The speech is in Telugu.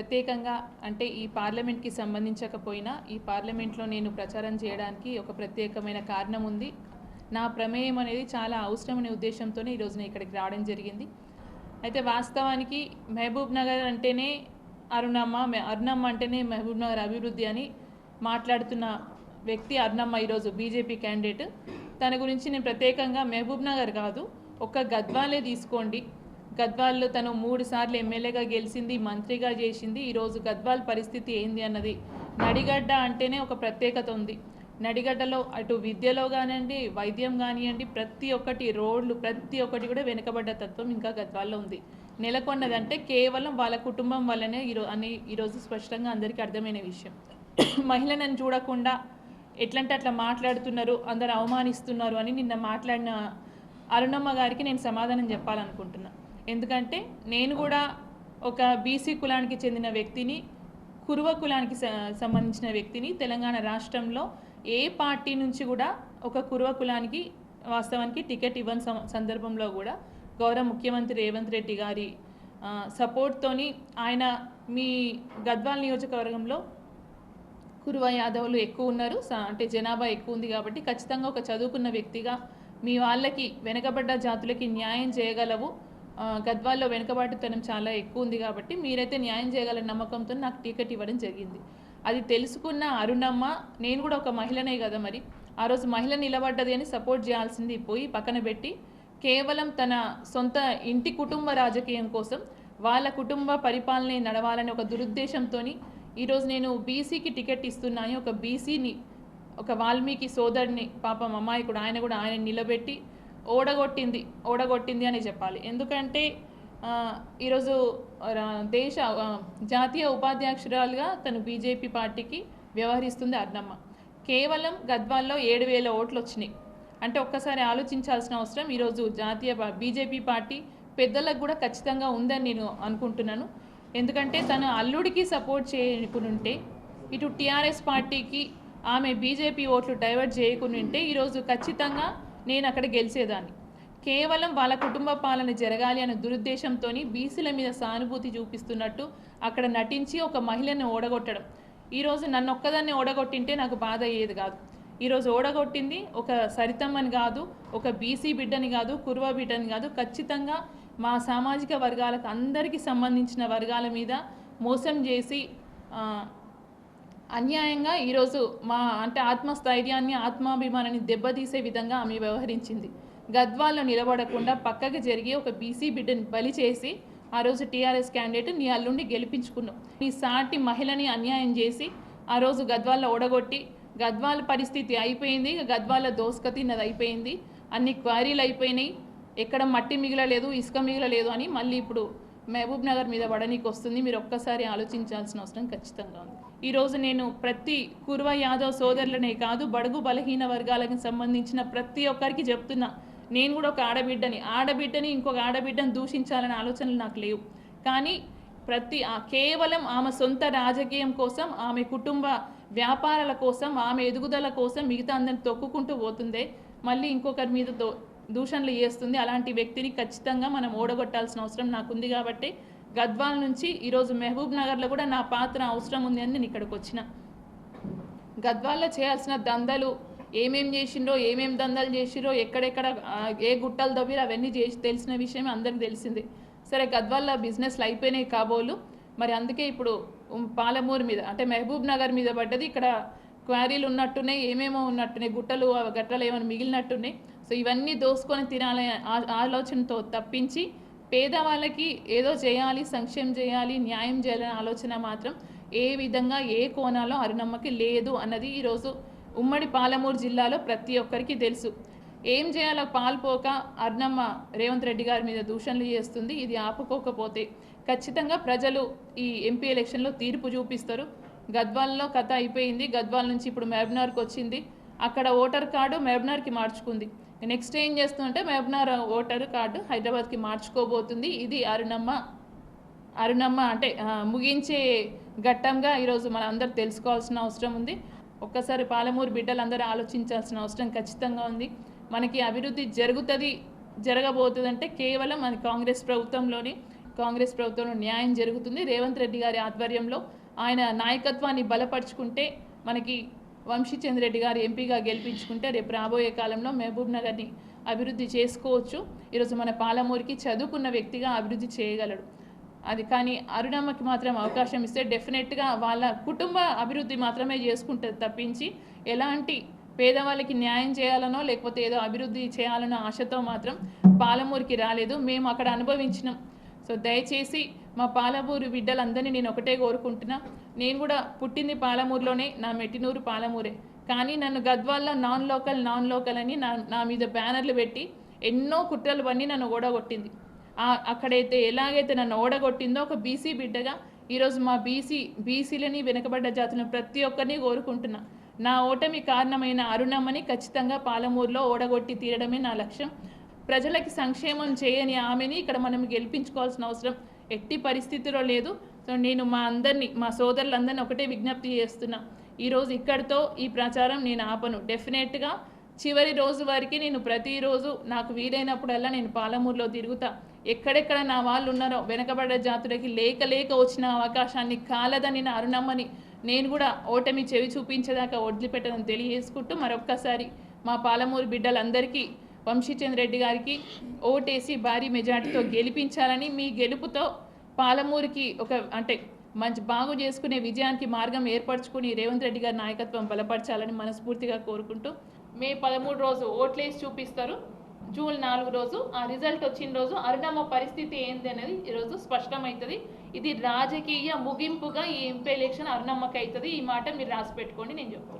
ప్రత్యేకంగా అంటే ఈ పార్లమెంట్కి సంబంధించకపోయినా ఈ పార్లమెంట్లో నేను ప్రచారం చేయడానికి ఒక ప్రత్యేకమైన కారణం ఉంది. నా ప్రమేయం అనేది చాలా అవసరమనే ఉద్దేశంతోనే ఈరోజు నేను ఇక్కడికి రావడం జరిగింది. అయితే వాస్తవానికి మహబూబ్ నగర్ అంటేనే అరుణమ్మ అరుణమ్మ అంటేనే మహబూబ్ నగర్ అభివృద్ధి అని మాట్లాడుతున్న వ్యక్తి అరుణమ్మ ఈరోజు బీజేపీ క్యాండిడేట్. తన గురించి నేను ప్రత్యేకంగా మహబూబ్ నగర్ కాదు ఒక్క గద్వాలే తీసుకోండి. గద్వాల్లో తను మూడు సార్లు ఎమ్మెల్యేగా గెలిచింది మంత్రిగా చేసింది. ఈరోజు గద్వాల్ పరిస్థితి ఏంది అన్నది నడిగడ్డ అంటేనే ఒక ప్రత్యేకత ఉంది. నడిగడ్డలో అటు విద్యలో కానివ్వండి వైద్యం కానివ్వండి ప్రతి ఒక్కటి రోడ్లు ప్రతి ఒక్కటి కూడా వెనుకబడ్డ తత్వం ఇంకా గద్వాల్లో ఉంది. నెలకొన్నదంటే కేవలం వాళ్ళ కుటుంబం వల్లనే ఈరో అని ఈరోజు స్పష్టంగా అందరికీ అర్థమైన విషయం. మహిళలను చూడకుండా ఎట్లంటే అట్లా మాట్లాడుతున్నారు అందరు అవమానిస్తున్నారు అని నిన్న మాట్లాడిన అరుణమ్మ గారికి నేను సమాధానం చెప్పాలనుకుంటున్నా. ఎందుకంటే నేను కూడా ఒక బీసీ కులానికి చెందిన వ్యక్తిని కురువ కులానికి సంబంధించిన వ్యక్తిని తెలంగాణ రాష్ట్రంలో ఏ పార్టీ నుంచి కూడా ఒక కురువ కులానికి వాస్తవానికి టికెట్ ఇవ్వని సందర్భంలో కూడా గౌరవ ముఖ్యమంత్రి రేవంత్ రెడ్డి గారి సపోర్ట్తోని ఆయన మీ గద్వాల్ నియోజకవర్గంలో కురువ యాదవులు ఎక్కువ ఉన్నారు. అంటే జనాభా ఎక్కువ ఉంది కాబట్టి ఖచ్చితంగా ఒక చదువుకున్న వ్యక్తిగా మీ వాళ్ళకి వెనకబడ్డ జాతులకి న్యాయం చేయగలవు. గద్వాల్లో వెనుకబాటుతనం చాలా ఎక్కువ ఉంది కాబట్టి మీరైతే న్యాయం చేయగల నమ్మకంతో నాకు టికెట్ ఇవ్వడం జరిగింది. అది తెలుసుకున్న అరుణమ్మ నేను కూడా ఒక మహిళనే కదా మరి. ఆ రోజు మహిళ నిలబడ్డది అని సపోర్ట్ చేయాల్సింది పోయి పక్కన పెట్టి కేవలం తన సొంత ఇంటి కుటుంబ రాజకీయం కోసం వాళ్ళ కుటుంబ పరిపాలన నడవాలని ఒక దురుద్దేశంతో ఈరోజు నేను బీసీకి టికెట్ ఇస్తున్నాను ఒక బీసీని ఒక వాల్మీకి సోదరుని పాపం అమ్మాయికుడు ఆయన కూడా ఆయన నిలబెట్టి ఓడగొట్టింది ఓడగొట్టింది అని చెప్పాలి. ఎందుకంటే ఈరోజు రా- దేశ జాతీయ ఉపాధ్యక్షురాలుగా తను బీజేపీ పార్టీకి వ్యవహరిస్తుంది అర్ణమ్మ. కేవలం గద్వాల్లో ఏడు వేల ఓట్లు వచ్చినాయి అంటే ఒక్కసారి ఆలోచించాల్సిన అవసరం ఈరోజు జాతీయ బీజేపీ పార్టీ పెద్దలకు కూడా ఖచ్చితంగా ఉందని నేను అనుకుంటున్నాను. ఎందుకంటే తన అల్లుడికి సపోర్ట్ చేయకుంటే ఇటు టీఆర్ఎస్ పార్టీకి ఆమె బీజేపీ ఓట్లు డైవర్ట్ చేయకుంటే ఈరోజు ఖచ్చితంగా నేను అక్కడ గెలిచేదాన్ని. కేవలం వాళ్ళ కుటుంబ పాలన జరగాలి అనే దురుద్దేశంతో బీసీల మీద సానుభూతి చూపిస్తున్నట్టు అక్కడ నటించి ఒక మహిళను ఓడగొట్టడం. ఈరోజు నన్ను ఒక్కదాన్ని ఓడగొట్టింటే నాకు బాధ అయ్యేది కాదు. ఈరోజు ఓడగొట్టింది ఒక సరితమ్మని కాదు ఒక బీసీ బిడ్డని కాదు కుర్వ బిడ్డని కాదు. ఖచ్చితంగా మా సామాజిక వర్గాలకు అందరికీ సంబంధించిన వర్గాల మీద మోసం చేసి అన్యాయంగా ఈరోజు మా అంటే ఆత్మస్థైర్యాన్ని ఆత్మాభిమానాన్ని దెబ్బతీసే విధంగా ఆమె వ్యవహరించింది. గద్వాల్లో నిలబడకుండా పక్కకి జరిగి ఒక బీసీ బిడ్డని బలి చేసి ఆ రోజు టీఆర్ఎస్ క్యాండిడేట్ నీ అల్లుండి గెలిపించుకున్నావు నీ సాటి మహిళని అన్యాయం చేసి ఆ రోజు గద్వాల్లో ఓడగొట్టి గద్వాల పరిస్థితి అయిపోయింది గద్వాల దోసుకతి నది అయిపోయింది అన్ని క్వారీలు అయిపోయినాయి ఎక్కడ మట్టి మిగలలేదు ఇసుక మిగలలేదు అని మళ్ళీ ఇప్పుడు మహబూబ్ నగర్ మీద పడనీకి వస్తుంది. మీరు ఒక్కసారి ఆలోచించాల్సిన అవసరం ఖచ్చితంగా ఉంది. ఈరోజు నేను ప్రతి కుర్వ యాదవ్ సోదరులనే కాదు బడుగు బలహీన వర్గాలకు సంబంధించిన ప్రతి ఒక్కరికి చెప్తున్నా. నేను కూడా ఒక ఆడబిడ్డని ఆడబిడ్డని ఇంకొక ఆడబిడ్డని దూషించాలనే ఆలోచనలు నాకు లేవు. కానీ ప్రతి ఆ కేవలం ఆమె సొంత రాజకీయం కోసం ఆమె కుటుంబ వ్యాపారాల కోసం ఆమె ఎదుగుదల కోసం మిగతా అందరిని తొక్కుకుంటూ పోతుందే. మళ్ళీ ఇంకొకరి మీద దూషణలు చేస్తుంది. అలాంటి వ్యక్తిని ఖచ్చితంగా మనం ఓడగొట్టాల్సిన అవసరం నాకుంది కాబట్టి గద్వాల్ నుంచి ఈరోజు మహబూబ్ నగర్లో కూడా నా పాత్ర అవసరం ఉంది అని నేను ఇక్కడికి వచ్చిన. గద్వాల్లో చేయాల్సిన దందలు ఏమేం చేసిండ్రో ఏమేం దందలు చేసిరో ఎక్కడెక్కడ ఏ గుట్టలు దవ్విరో అవన్నీ చేసి తెలిసిన విషయం అందరికి తెలిసింది. సరే గద్వాల్లో బిజినెస్లు అయిపోయినాయి కాబోలు. మరి అందుకే ఇప్పుడు పాలమూరు మీద అంటే మహబూబ్ నగర్ మీద పడ్డది. ఇక్కడ క్వారీలు ఉన్నట్టున్నాయి ఏమేమో ఉన్నట్టున్నాయి గుట్టలు గట్టలు ఏమైనా మిగిలినట్టున్నాయి సో ఇవన్నీ దోసుకొని తినాలనే ఆ- ఆలోచనతో తప్పించి పేదవాళ్ళకి ఏదో చేయాలి సంక్షేమం చేయాలి న్యాయం చేయాలనే ఆలోచన మాత్రం ఏ విధంగా ఏ కోణాలో అరుణమ్మకి లేదు అన్నది ఈరోజు ఉమ్మడి పాలమూరు జిల్లాలో ప్రతి ఒక్కరికి తెలుసు. ఏం చేయాలో పాల్పోక అర్ణమ్మ రేవంత్ రెడ్డి గారి మీద దూషణలు చేస్తుంది ఇది ఆపుకోకపోతే ఖచ్చితంగా ప్రజలు ఈ ఎంపీ ఎలక్షన్లో తీర్పు చూపిస్తారు. గద్వాల్లో కథ అయిపోయింది. గద్వాల్ నుంచి ఇప్పుడు మెహబ్నార్కి వచ్చింది. అక్కడ ఓటర్ కార్డు మెహబ్నార్కి మార్చుకుంది. నెక్స్ట్ ఏం చేస్తుందంటే మెహబ్నార్ ఓటర్ కార్డు హైదరాబాద్కి మార్చుకోబోతుంది. ఇది అరుణమ్మ అరుణమ్మ అంటే ముగించే ఘట్టంగా ఈరోజు మనం అందరు తెలుసుకోవాల్సిన అవసరం ఉంది. ఒక్కసారి పాలమూరు బిడ్డలందరూ ఆలోచించాల్సిన అవసరం ఖచ్చితంగా ఉంది. మనకి అభివృద్ధి జరుగుతుంది జరగబోతుందంటే కేవలం మన కాంగ్రెస్ ప్రభుత్వంలోని కాంగ్రెస్ ప్రభుత్వంలో న్యాయం జరుగుతుంది. రేవంత్ రెడ్డి గారి ఆధ్వర్యంలో ఆయన నాయకత్వాన్ని బలపరుచుకుంటే మనకి వంశీచంద్ర రెడ్డి గారు ఎంపీగా గెలిపించుకుంటే రేపు రాబోయే కాలంలో మహబూబ్ నగర్ని అభివృద్ధి చేసుకోవచ్చు. ఈరోజు మన పాలమూరికి చదువుకున్న వ్యక్తిగా అభివృద్ధి చేయగలడు. అది కానీ అరుణమ్మకి మాత్రం అవకాశం ఇస్తే డెఫినెట్గా వాళ్ళ కుటుంబ అభివృద్ధి మాత్రమే చేసుకుంటుంది తప్పించి ఎలాంటి పేదవాళ్ళకి న్యాయం చేయాలనో లేకపోతే ఏదో అభివృద్ధి చేయాలనో ఆశతో మాత్రం పాలమూరికి రాలేదు. మేము అక్కడ అనుభవించినాం. సో దయచేసి మా పాలమూరు బిడ్డలందరినీ నేను ఒకటే కోరుకుంటున్నా. నేను కూడా పుట్టింది పాలమూరులోనే నా మెట్టినూరు పాలమూరే. కానీ నన్ను గద్వాల్లో నాన్ లోకల్ నాన్ లోకల్ అని నా నా మీద బ్యానర్లు పెట్టి ఎన్నో కుట్రలు పన్ని నన్ను ఓడగొట్టింది. అక్కడైతే ఎలాగైతే నన్ను ఓడగొట్టిందో ఒక బీసీ బిడ్డగా ఈరోజు మా బీసీ బీసీలని వెనుకబడ్డ జాతులను ప్రతి ఒక్కరిని కోరుకుంటున్నా. నా ఓటమి కారణమైన అరుణమ్మని ఖచ్చితంగా పాలమూరులో ఓడగొట్టి తీరడమే నా లక్ష్యం. ప్రజలకి సంక్షేమం చేయని ఆమెని ఇక్కడ మనం గెలిపించుకోవాల్సిన అవసరం ఎట్టి పరిస్థితిలో లేదు. సో నేను మా అందరినీ మా సోదరులందరినీ ఒకటే విజ్ఞప్తి చేస్తున్నా. ఈరోజు ఇక్కడితో ఈ ప్రచారం నేను ఆపను. డెఫినెట్గా చివరి రోజు వరకు నేను ప్రతిరోజు నాకు వీలైనప్పుడల్లా నేను పాలమూరులో తిరుగుతా. ఎక్కడెక్కడ నా వాళ్ళు ఉన్నారో వెనకబడ్డ జాతులకి లేక లేక వచ్చిన అవకాశాన్ని కాలదని నా అరుణమ్మని నేను కూడా ఓటమి చెవి చూపించేదాకా వదిలిపెట్టదని తెలియజేసుకుంటూ మరొక్కసారి మా పాలమూరు బిడ్డలందరికీ వంశీచంద్ర రెడ్డి గారికి ఓటేసి భారీ మెజార్టీతో గెలిపించాలని మీ గెలుపుతో పాలమూరుకి ఒక అంటే మంచి బాగు చేసుకునే విజయానికి మార్గం ఏర్పరచుకుని రేవంత్ రెడ్డి గారి నాయకత్వం బలపరచాలని మనస్ఫూర్తిగా కోరుకుంటూ మే పదమూడు రోజు ఓట్లేసి చూపిస్తారు. జూన్ నాలుగు రోజు ఆ రిజల్ట్ వచ్చిన రోజు అరుణమ్మ పరిస్థితి ఏంది అనేది ఈరోజు స్పష్టమవుతుంది. ఇది రాజకీయ ముగింపుగా ఈ ఎంపీ ఎలక్షన్ అరుణమ్మకి అవుతుంది ఈ మాట మీరు రాసి పెట్టుకోండి నేను చెప్తాను.